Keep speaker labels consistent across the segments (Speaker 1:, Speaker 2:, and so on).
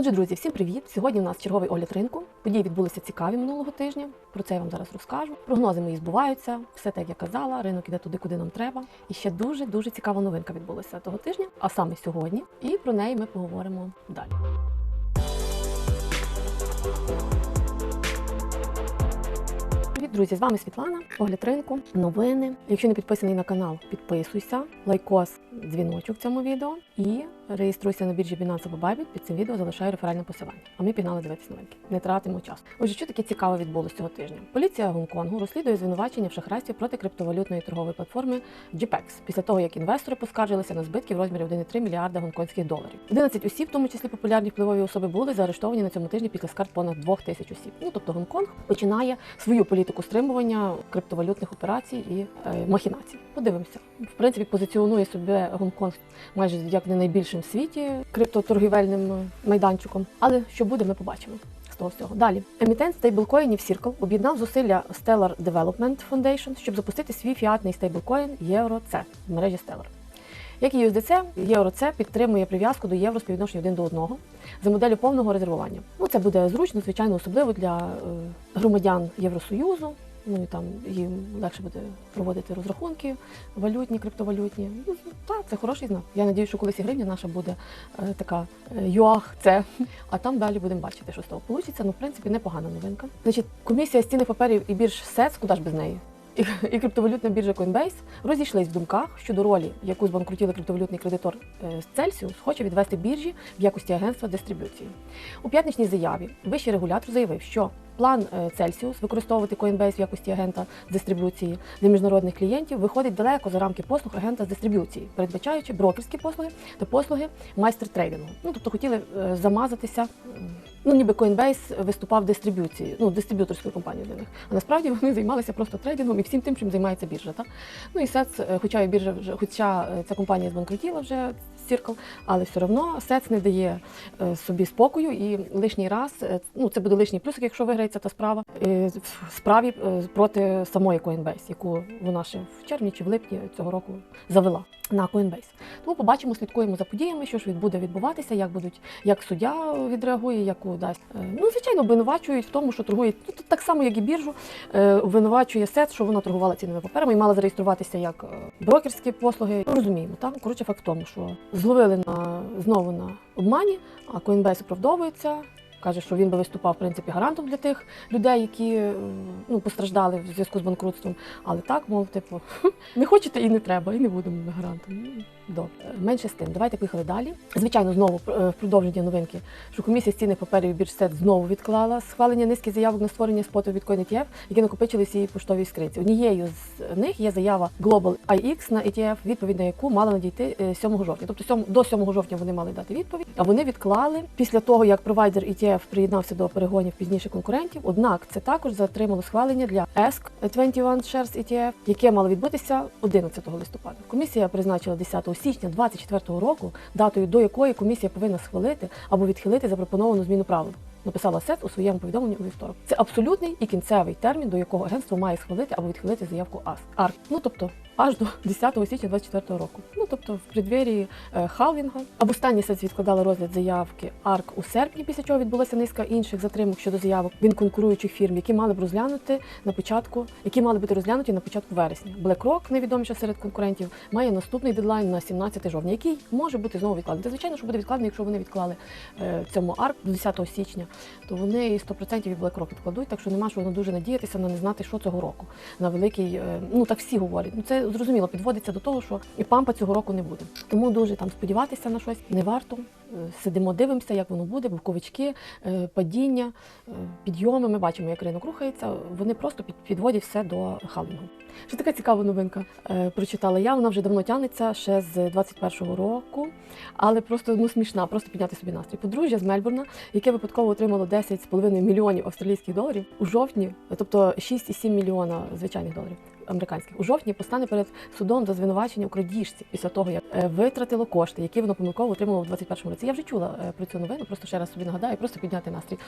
Speaker 1: Отже, друзі, всім привіт! Сьогодні у нас черговий огляд ринку. Події відбулися цікаві минулого тижня. Про це я вам зараз розкажу. Прогнози мої збуваються, все так як я казала. Ринок іде туди, куди нам треба. І ще дуже дуже цікава новинка відбулася того тижня, а саме сьогодні. І про неї ми поговоримо далі. Друзі! З вами Світлана, огляд ринку, новини. Якщо не підписаний на канал, підписуйся, лайкос, дзвіночок цьому відео і реєструйся на біржі Binance або Bybit. Під цим відео залишаю реферальне посилання. А ми пігнали дивитися новинки. Не тратимо час. Отже, що таке цікаве відбулося цього тижня? Поліція Гонконгу розслідує звинувачення в шахрайстві проти криптовалютної торгової платформи GPEX після того, як інвестори поскаржилися на збитки в розмірі 1,3 мільярда гонконгських доларів. 11 осіб, в тому числі популярні впливові особи, були заарештовані на цьому тижні після скарг понад 2 тисяч осіб. Ну тобто Гонконг починає свою політику стримування криптовалютних операцій і е, махінацій. Подивимося. В принципі, позиціонує себе Гонконг майже як не найбільшим в світі криптоторгівельним е, майданчиком. Але що буде, ми побачимо. з Того всього. Далі емітент стейблкоїнів Circle об'єднав зусилля Stellar Development Foundation, щоб запустити свій фіатний стейблкоін EuroC в мережі Stellar. Як і USDC, EuroC підтримує прив'язку до євро співвідношення один до одного за моделлю повного резервування. Ну це буде зручно, звичайно, особливо для е, громадян Євросоюзу. Ну і там їм легше буде проводити розрахунки валютні, криптовалютні. Ну так, це хороший знак. Я надію, що колись і гривня наша буде е, така е, юах, це. А там далі будемо бачити, що з того вийде. Ну, в принципі, непогана новинка. Значить, комісія з цінних паперів і бірж СЕЦ, куди ж без неї? І, криптовалютна біржа Coinbase розійшлись в думках щодо ролі, яку збанкрутіли криптовалютний кредитор е, Celsius хоче відвести біржі в якості агентства дистриб'юції. У п'ятничній заяві вищий регулятор заявив, що план е, Celsius використовувати Coinbase в якості агента дистриб'юції для міжнародних клієнтів виходить далеко за рамки послуг агента з дистриб'юції, передбачаючи брокерські послуги та послуги майстер трейдингу. Ну тобто хотіли е, замазатися. Ну, ніби Coinbase виступав дистриб'юції, ну, дистриб'юторською компанією для них. А насправді вони займалися просто трейдингом і всім тим, чим займається біржа. Так? Ну і SEC, е, хоча біржа вже, хоча е, ця компанія збанкрутіла вже Circle, але все одно SEC не дає е, собі спокою і лишній раз, е, ну це буде лишній плюс, якщо виграється та справа е, в справі проти самої Coinbase, яку вона ще в червні чи в липні цього року завела на Coinbase. Тому побачимо, слідкуємо за подіями, що ж буде відбуватися, як будуть, як суддя відреагує, яку дасть. Е, Ну, звичайно, обвинувачують в тому, що торгує ну, тут так само, як і біржу, е, обвинувачує СЕЦ, що вона торгувала цінними паперами і мала зареєструватися як е, брокерські послуги. Ну, розуміємо, так? Коротше, факт в тому, що зловили на знову на обмані, а Coinbase оправдовується. Каже, що він би виступав в принципі гарантом для тих людей, які е, ну, постраждали в зв'язку з банкрутством. Але так, мов, типу, не хочете і не треба, і не будемо ми гарантом. Добре. Е, Менше з тим, давайте поїхали далі. Звичайно, знову е, в продовження новинки, що комісія з цінних паперів біржсет знову відклала схвалення низки заявок на створення споту від ETF, які накопичились її поштовій скринці. Однією з них є заява Global IX на ETF, відповідь на яку мала надійти е, 7 жовтня. Тобто сьом- до 7 жовтня вони мали дати відповідь, а вони відклали після того, як провайдер ETF приєднався до перегонів пізніше конкурентів. Однак це також затримало схвалення для ESK 21 Shares ETF, яке мало відбутися 11 листопада. Комісія призначила 10 січня 2024 року, датою до якої комісія повинна схвалити або відхилити запропоновану зміну правил. Написала СЕЦ у своєму повідомленні у вівторок. Це абсолютний і кінцевий термін, до якого агентство має схвалити або відхилити заявку АС АРК. Ну тобто аж до 10 січня 2024 року. Ну тобто в преддверії е, халвінга. Або останній СЕЦ відкладала розгляд заявки АРК у серпні, після чого відбулася низка інших затримок щодо заявок він конкуруючих фірм, які мали б розглянути на початку, які мали бути розглянуті на початку вересня. BlackRock, найвідоміша серед конкурентів, має наступний дедлайн на 17 жовтня, який може бути знову відкладений. Звичайно, що буде відкладений, якщо вони відклали е, цьому АРК до 10 січня, то вони і 100% і BlackRock відкладуть, так що нема що воно дуже надіятися на не знати, що цього року. На великий, е, ну так всі говорять. Ну це зрозуміло, підводиться до того, що і пампа цього року не буде. Тому дуже там сподіватися на щось не варто. Е, Сидимо, дивимося, як воно буде, буковички, е, падіння, е, підйоми. Ми бачимо, як ринок рухається. Вони просто під- підводять все до халвінгу. Ще така цікава новинка прочитала я. Вона вже давно тягнеться, ще з 21-го року, але просто ну смішна, просто підняти собі настрій. Подружжя з Мельбурна, яке випадково отримало 10,5 мільйонів австралійських доларів у жовтні, тобто 6,7 мільйона звичайних доларів. Американських у жовтні постане перед судом за звинувачення у крадіжці після того, як е, витратило кошти, які воно помилково отримало у 21-му році. Я вже чула е, про цю новину, просто ще раз собі нагадаю, просто підняти настрій.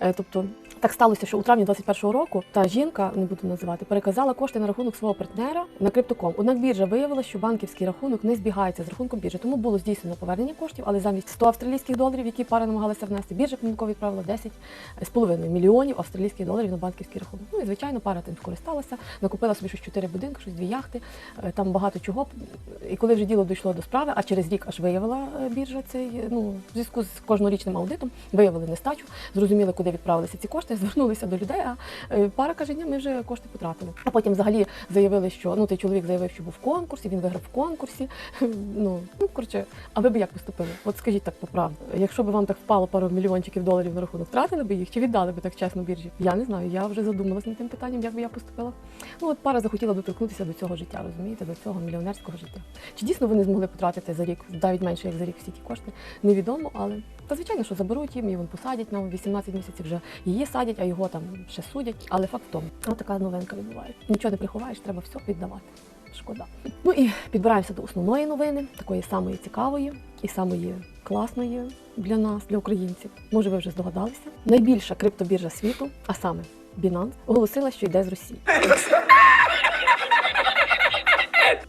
Speaker 1: Е, Тобто так сталося, що у травні 21-го року та жінка, не буду називати, переказала кошти на рахунок свого партнера на криптоком. Однак біржа виявила, що банківський рахунок не збігається з рахунком біржі, тому було здійснено повернення коштів, але замість 100 австралійських доларів, які пара намагалася внести, біржа помилково відправила 10 з половиною мільйонів австралійських доларів на банківський рахунок. Ну і звичайно, пара тим скористалася, накупила собі щось чотири будинки, щось дві яхти, е, там багато чого. І коли вже діло дійшло до справи, а через рік аж виявила е, біржа цей, е, ну, в зв'язку з кожнорічним аудитом, виявили нестачу, зрозуміли, куди відправилися ці кошти, звернулися до людей. А пара каже, ні, ми вже кошти потратили. А потім взагалі заявили, що ну той чоловік заявив, що був в конкурсі, він виграв в конкурсі. Ну, ну коротше, а ви б як поступили? От скажіть так по правді. Якщо б вам так впало пару мільйончиків доларів на рахунок, втратили б їх чи віддали б так чесно біржі? Я не знаю. Я вже задумалась над тим питанням, як би я поступила. Ну от пара захотіла доторкнутися до цього життя, розумієте, до цього мільйонерського життя. Чи дійсно вони змогли потратити за рік, навіть менше як за рік всі ті кошти? Невідомо, але та звичайно, що заберуть їм, і вон посадять на 18 місяців вже її садять, а його там ще судять. Але факт в тому, от така новинка відбувається. Нічого не приховаєш, треба все віддавати. Шкода. Ну і підбираємося до основної новини, такої самої цікавої і самої класної для нас, для українців. Може, ви вже здогадалися. Найбільша криптобіржа світу, а саме Binance, оголосила, що йде з Росії.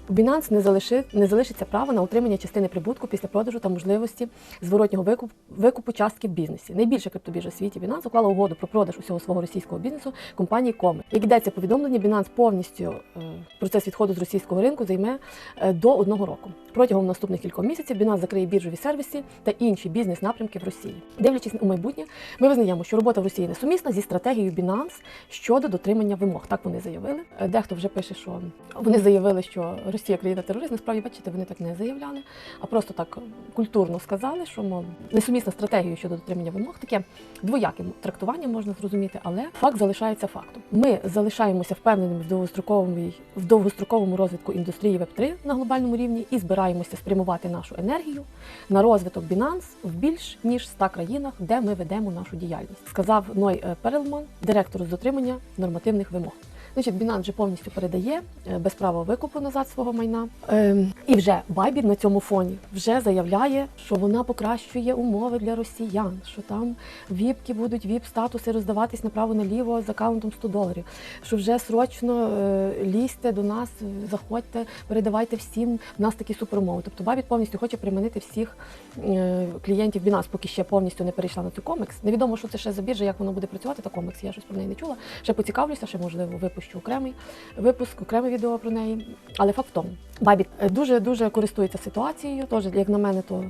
Speaker 1: У Binance не, залиши, не залишиться права на отримання частини прибутку після продажу та можливості зворотнього викуп, викупу частки в бізнесі. Найбільша криптобіржа в світі Binance уклала угоду про продаж усього свого російського бізнесу компанії Коми. Як йдеться повідомлення, Binance повністю е, процес відходу з російського ринку займе е, до одного року. Протягом наступних кількох місяців Binance закриє біржові сервіси та інші бізнес-напрямки в Росії. Дивлячись у майбутнє, ми визнаємо, що робота в Росії несумісна зі стратегією Binance щодо дотримання вимог. Так вони заявили. Е, Дехто вже пише, що вони заявили, що Росія країна терорист. Насправді, бачите, вони так не заявляли, а просто так культурно сказали, що мов несумісна стратегія щодо дотримання вимог. Таке двояке трактування можна зрозуміти, але факт залишається фактом. Ми залишаємося впевненими в довгостроковому в довгостроковому розвитку індустрії Web3 на глобальному рівні і збираємося спрямувати нашу енергію на розвиток Binance в більш ніж 100 країнах, де ми ведемо нашу діяльність, сказав Ной е, Перелман, директор з дотримання нормативних вимог. Значить, Binance вже повністю передає е, без права викупу назад свого майна. Ем, і вже Bybit на цьому фоні вже заявляє, що вона покращує умови для росіян, що там віпки будуть віп-статуси роздаватись направо-наліво з аккаунтом 100 доларів. Що вже срочно е, лізьте до нас, заходьте, передавайте всім. В нас такі суперумови. Тобто Bybit повністю хоче приманити всіх е, клієнтів Binance, поки ще повністю не перейшла на цю комекс. Невідомо, що це ще за біржа, як воно буде працювати. Та комекс, я щось про неї не чула. Ще поцікавлюся, ще можливо випущу окремий випуск, окреме відео про неї. Але факт в тому, Bybit дуже дуже користується ситуацією. Тож, як на мене, то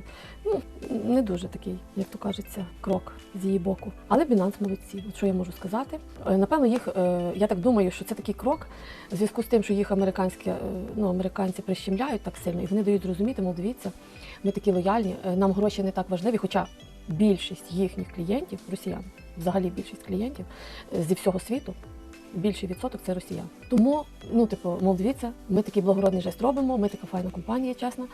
Speaker 1: ну не дуже такий, як то кажеться, крок з її боку. Але Binance молодці. Що я можу сказати? Е, Напевно, їх е, я так думаю, що це такий крок в зв'язку з тим, що їх американські е, ну американці прищемляють так сильно, і вони дають зрозуміти, мов дивіться, ми такі лояльні, е, нам гроші не так важливі, хоча більшість їхніх клієнтів, росіян, взагалі більшість клієнтів е, зі всього світу. Більший відсоток це Росія. Тому, ну типу, мов дивіться, ми такий благородний жест робимо, ми така файна компанія, чесно.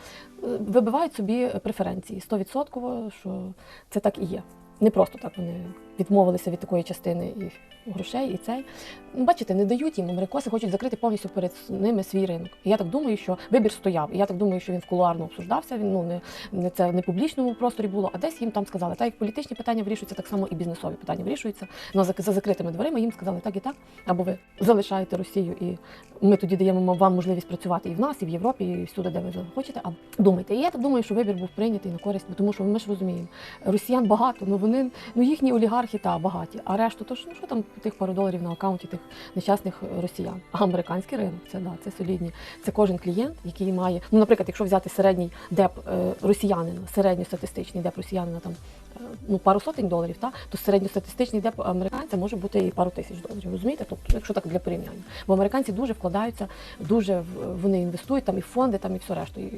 Speaker 1: Е, Вибивають собі преференції 100%, що це так і є. Не просто так вони відмовилися від такої частини і грошей, і цей. Ну, Бачите, не дають їм. Америкоси хочуть закрити повністю перед ними свій ринок. І я так думаю, що вибір стояв. І я так думаю, що він в кулуарно обсуждався. Він ну не, не це не публічному просторі було, а десь їм там сказали. Так як політичні питання вирішуються, так само і бізнесові питання вирішуються. На за закритими дверима їм сказали так і так. Або ви залишаєте Росію, і ми тоді даємо вам можливість працювати і в нас, і в Європі, і всюди, де ви захочете. А думайте, і я так думаю, що вибір був прийнятий на користь, тому що ми ж розуміємо, росіян багато, ну вони ну їхні олігархи та багаті. А решту, то ж ну що там тих пару доларів на аккаунті тих нещасних росіян. А американський ринок це да, це солідні. Це кожен клієнт, який має. Ну, наприклад, якщо взяти середній деп е, росіянина, середньостатистичний деп росіянина там е, ну пару сотень доларів, та то середньостатистичний деп американця може бути і пару тисяч доларів. Розумієте? Тобто, якщо так для порівняння, бо американці дуже вкладаються, дуже вони інвестують там і фонди, там і все решту. І,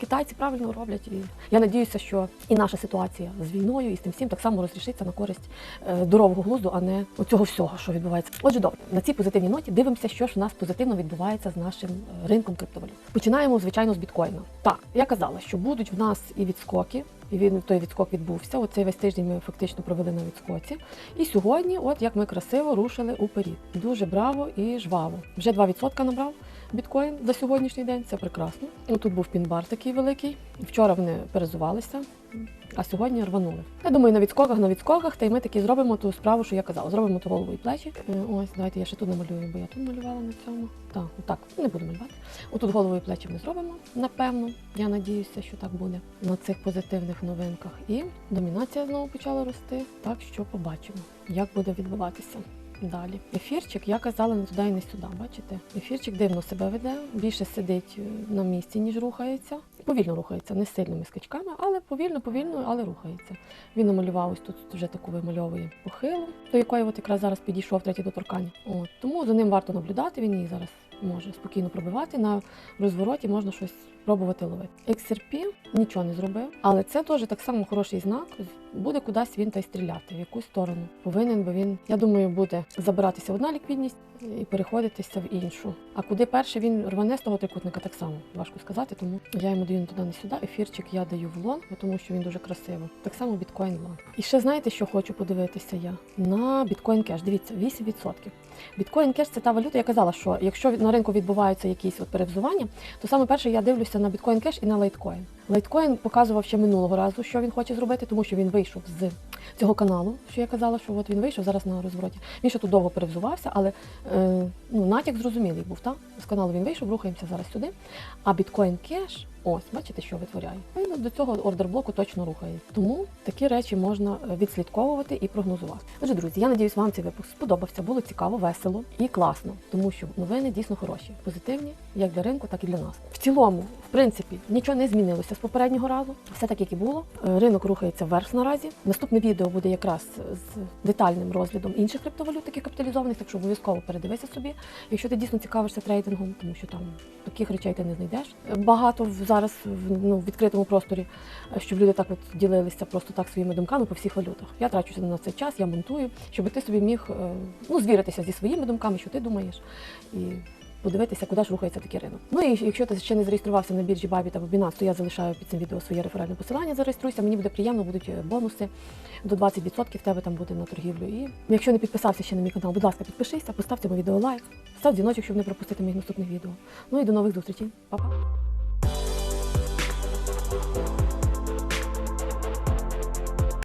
Speaker 1: китайці правильно роблять. І я надіюся, що і наша ситуація з війною і з тим всім так само розрішиться на користь е, здорового глузду, а не оцього всього, що відбувається. Отже, добре, на цій позитивній ноті дивимося, що ж у нас позитивно відбувається з нашим ринком криптовалют. Починаємо, звичайно, з біткоїна. Так, я казала, що будуть в нас і відскоки. І він той відскок відбувся. Оцей весь тиждень ми фактично провели на відскоці. І сьогодні, от як ми красиво рушили уперед. Дуже браво і жваво. Вже 2% набрав біткоін за сьогоднішній день. Це прекрасно. І тут був пінбар такий великий. Вчора вони перезувалися, а сьогодні рванули. Я думаю, на відскоках, на відскоках, та й ми таки зробимо ту справу, що я казала. Зробимо ту голову і плечі. Е, Ось, давайте я ще тут намалюю, бо я тут малювала на цьому. Так, отак, не буду малювати. Отут голову і плечі ми зробимо, напевно. Я надіюся, що так буде на цих позитивних новинках. І домінація знову почала рости. Так що побачимо, як буде відбуватися. Далі. Ефірчик, я казала не туди і не сюди. Бачите? Ефірчик дивно себе веде, більше сидить е, на місці, ніж рухається. Повільно рухається, не сильними скачками, але повільно, повільно, але рухається. Він намалював ось тут вже таку вимальовує похилу, до якої от якраз зараз підійшов третій доторкання. От тому за ним варто наблюдати. Він її зараз може спокійно пробивати. На розвороті можна щось пробувати ловити. XRP нічого не зробив, але це теж так само хороший знак. Буде кудись він та й стріляти, в якусь сторону. Повинен, бо він, я думаю, буде забиратися в одна ліквідність і переходитися в іншу. А куди перше він рване з того трикутника, так само важко сказати, тому я йому даю не туди, не сюди. Ефірчик я даю в лонг, тому що він дуже красиво. Так само біткоін лонг. І ще знаєте, що хочу подивитися я на біткоін кеш. Дивіться, 8%. Біткоін кеш це та валюта. Я казала, що якщо на ринку відбуваються якісь от перевзування, то саме перше я дивлюся на біткоін кеш і на лайткоін. Лайткоін показував ще минулого разу, що він хоче зробити, тому що він вийшов з цього каналу, що я казала, що от він вийшов зараз на розвороті. Він ще тут довго перевзувався, але е, ну, натяк зрозумілий був. Та? З каналу він вийшов, рухаємося зараз сюди. А біткоін кеш, ось, бачите, що витворяє. Він до цього ордерблоку точно рухає. Тому такі речі можна е, відслідковувати і прогнозувати. Отже, друзі, я надіюсь, вам цей випуск сподобався. Було цікаво, весело і класно, тому що новини дійсно хороші, позитивні, як для ринку, так і для нас. В цілому, в принципі, нічого не змінилося з попереднього разу. Все так, як і було. Е, Ринок рухається вверх наразі. Наступне відео буде якраз з детальним розглядом інших криптовалют, таких капіталізованих, так що обов'язково передивися собі, якщо ти дійсно цікавишся трейдингом, тому що там таких речей ти не знайдеш. Е, Багато в- зараз ну, в відкритому просторі, е, щоб люди так от ділилися просто так своїми думками по всіх валютах. Я трачуся на цей час, я монтую, щоб ти собі міг е, ну, звіритися зі своїми думками, що ти думаєш. І подивитися, куди ж рухається такий ринок. Ну і якщо ти ще не зареєструвався на біржі Bybit або Binance, то я залишаю під цим відео своє реферальне посилання. Зареєструйся. Мені буде приємно, будуть е, бонуси до 20% в тебе там буде на торгівлю. І якщо не підписався ще на мій канал, будь ласка, підпишися, постав цьому відео лайк, став дзвіночок, щоб не пропустити моїх наступних відео. Ну і до нових зустрічей. Па-па!